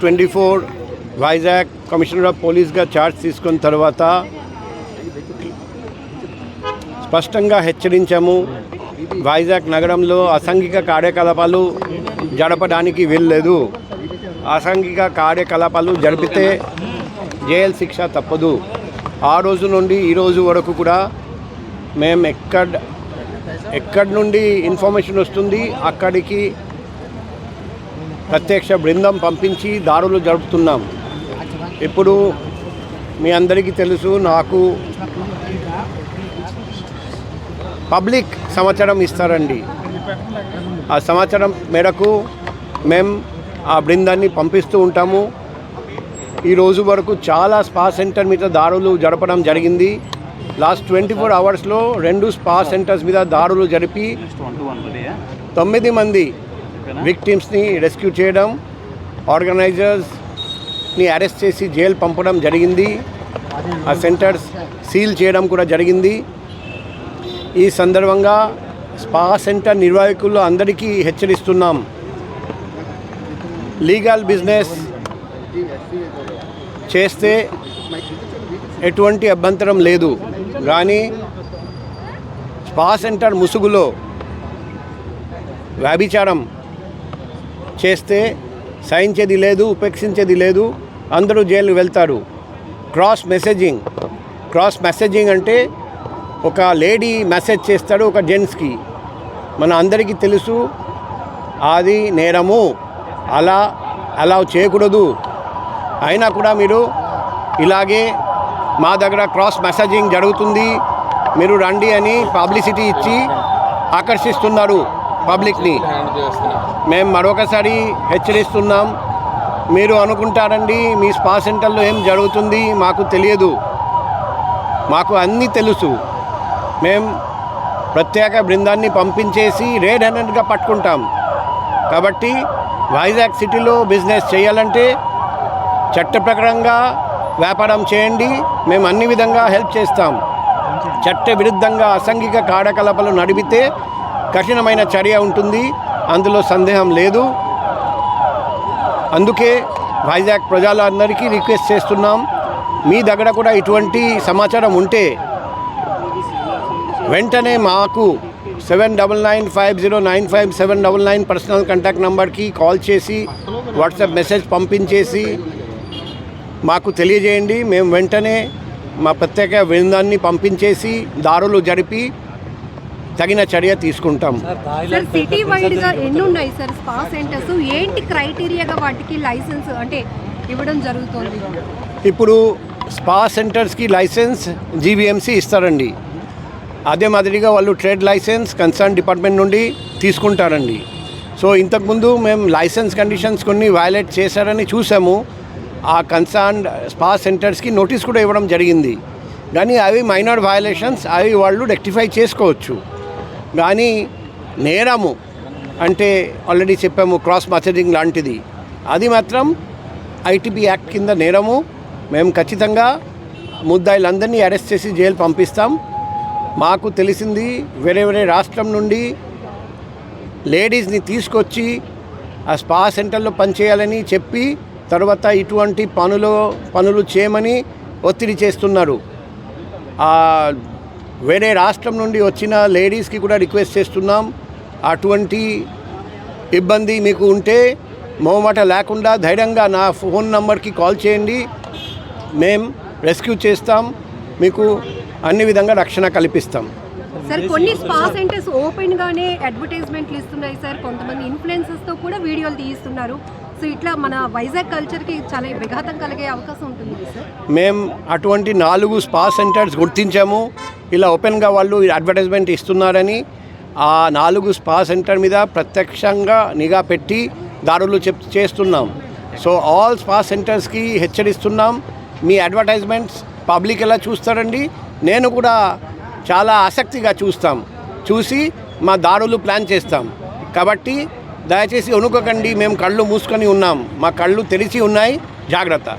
Twenty four Vizag commissioner of పోలీస్గా charge తీసుకున్న తర్వాత స్పష్టంగా హెచ్చరించాము. వైజాగ్ నగరంలో అసాంఘిక కార్యకలాపాలు జరపడానికి వెళ్ళలేదు అసాంఘిక కార్యకలాపాలు జరిపితే జైలు శిక్ష తప్పదు. ఆ రోజు నుండి ఈ రోజు వరకు కూడా మేము ఎక్కడ ఎక్కడి నుండి ఇన్ఫర్మేషన్ వస్తుంది అక్కడికి ప్రత్యక్ష బృందం పంపించి దారులు జరుపుతున్నాం. ఇప్పుడు మీ అందరికీ తెలుసు నాకు పబ్లిక్ సమాచారం ఇస్తారండి. ఆ సమాచారం మేరకు మేము ఆ బృందాన్ని పంపిస్తూ ఉంటాము. ఈ రోజు వరకు చాలా స్పా సెంటర్ మీద దారులు జరపడం జరిగింది. లాస్ట్ ట్వంటీ ఫోర్ అవర్స్లో రెండు స్పా సెంటర్స్ మీద దారులు జరిపి తొమ్మిది మంది విక్టిమ్స్ని రెస్క్యూ చేయడం ఆర్గనైజర్స్ని అరెస్ట్ చేసి జైలు పంపడం జరిగింది. ఆ సెంటర్స్ సీల్ చేయడం కూడా జరిగింది. ఈ సందర్భంగా స్పా సెంటర్ నిర్వాహకులు అందరికీ హెచ్చరిస్తున్నాం. లీగల్ బిజినెస్ చేస్తే ఎటువంటి అభ్యంతరం లేదు. కానీ స్పా సెంటర్ ముసుగులో వ్యభిచారం చేస్తే సహించేది లేదు ఉపేక్షించేది లేదు అందరూ జైలు వెళ్తారు. Cross messaging. క్రాస్ మెసేజింగ్ అంటే ఒక లేడీ మెసేజ్ చేస్తాడు ఒక జెంట్స్కి. మన అందరికీ తెలుసు అది నేరము అలా అలా చేయకూడదు. అయినా కూడా మీరు ఇలాగే మా దగ్గర క్రాస్ మెసేజింగ్ జరుగుతుంది మీరు రండి అని పబ్లిసిటీ ఇచ్చి ఆకర్షిస్తున్నారు. పబ్లిక్ని. మేము మరొకసారి హెచ్చరిస్తున్నాం. మీరు అనుకుంటారండి మీ స్పా సెంటర్లో ఏం జరుగుతుంది మాకు తెలియదు. మాకు అన్నీ తెలుసు. మేము ప్రత్యేక బృందాన్ని పంపించేసి రెడ్ హ్యాండెడ్గా పట్టుకుంటాం. కాబట్టి వైజాగ్ సిటీలో బిజినెస్ చేయాలంటే చట్ట ప్రకారంగా వ్యాపారం చేయండి. మేము అన్ని విధంగా హెల్ప్ చేస్తాం. చట్ట విరుద్ధంగా అసంఘిక కార్యకలాపాలు నడిపితే కఠినమైన చర్య ఉంటుంది. అందులో సందేహం లేదు. అందుకే వైజాగ్ ప్రజలందరికీ రిక్వెస్ట్ చేస్తున్నాం. మీ దగ్గర కూడా ఇటువంటి సమాచారం ఉంటే వెంటనే మాకు seven double nine five zero nine five seven double nine personal contact నెంబర్కి కాల్ చేసి వాట్సాప్ మెసేజ్ పంపించేసి మాకు తెలియజేయండి. మేము వెంటనే మా ప్రత్యేక బృందాన్ని పంపించేసి దారులు జరిపి తగిన చర్య తీసుకుంటాం. సార్ సిటీ వైడ్గా ఎన్ని ఉన్నాయి సార్ స్పా సెంటర్స్? ఏంటి క్రైటీరియాగా వాటికి లైసెన్స్ అంటే ఇవ్వడం జరుగుతుంది? ఇప్పుడు స్పా సెంటర్స్కి లైసెన్స్ జీవీఎంసీ ఇస్తారండి. అదే మాదిరిగా వాళ్ళు ట్రేడ్ లైసెన్స్ కన్సర్న్ డిపార్ట్మెంట్ నుండి తీసుకుంటారండి. సో ఇంతకుముందు మేము లైసెన్స్ కండిషన్స్ కొన్ని వయలేట్ చేశారని చూసాము. ఆ కన్సర్న్ స్పా సెంటర్స్కి నోటీస్ కూడా ఇవ్వడం జరిగింది. కానీ అవి మైనర్ వయలేషన్స్ అవి వాళ్ళు రెక్టిఫై చేసుకోవచ్చు. కానీ నేరము అంటే ఆల్రెడీ చెప్పాము క్రాస్ మెసేజింగ్ లాంటిది. అది మాత్రం ఐటీబీ యాక్ట్ కింద నేరము. మేము ఖచ్చితంగా ముద్దాయిలందరినీ అరెస్ట్ చేసి జైలు పంపిస్తాం. మాకు తెలిసింది వేరే వేరే రాష్ట్రం నుండి లేడీస్ని తీసుకొచ్చి ఆ స్పా సెంటర్లో పనిచేయాలని చెప్పి తర్వాత ఇటువంటి పనులు పనులు చేయమని ఒత్తిడి చేస్తున్నారు. వేరే రాష్ట్రం నుండి వచ్చిన లేడీస్కి కూడా రిక్వెస్ట్ చేస్తున్నాం. అటువంటి ఇబ్బంది మీకు ఉంటే మొహమాట లేకుండా ధైర్యంగా నా ఫోన్ నంబర్కి కాల్ చేయండి. మేం రెస్క్యూ చేస్తాం. మీకు అన్ని విధంగా రక్షణ కల్పిస్తాం. సార్ కొన్ని స్పా సెంటర్స్ ఓపెన్ గానే అడ్వర్టైజ్మెంట్లు ఇస్తున్నాయి సార్. కొంతమంది ఇన్ఫ్లుయెన్సెస్తో కూడా వీడియోలు తీస్తున్నారు సో ఇట్లా మన వైజాగ్ కల్చర్కి చాలా విఘాతం కలిగే అవకాశం ఉంటుంది మేము అటువంటి నాలుగు స్పా సెంటర్స్ గుర్తించాము. ఇలా ఓపెన్గా వాళ్ళు అడ్వర్టైజ్మెంట్ ఇస్తున్నారని ఆ నాలుగు స్పా సెంటర్ మీద ప్రత్యక్షంగా నిఘా పెట్టి దారులు చెప్ చేస్తున్నాం. సో ఆల్ స్పా సెంటర్స్కి హెచ్చరిస్తున్నాం. మీ అడ్వర్టైజ్మెంట్స్ పబ్లిక్ ఎలా చూస్తారండి? నేను కూడా చాలా ఆసక్తిగా చూస్తాం. చూసి మా దారులు ప్లాన్ చేస్తాం. కాబట్టి దయచేసి వణుకకండి మేము కళ్ళు మూసుకొని ఉన్నాం. మా కళ్ళు తెరిచి ఉన్నాయి. జాగ్రత్త.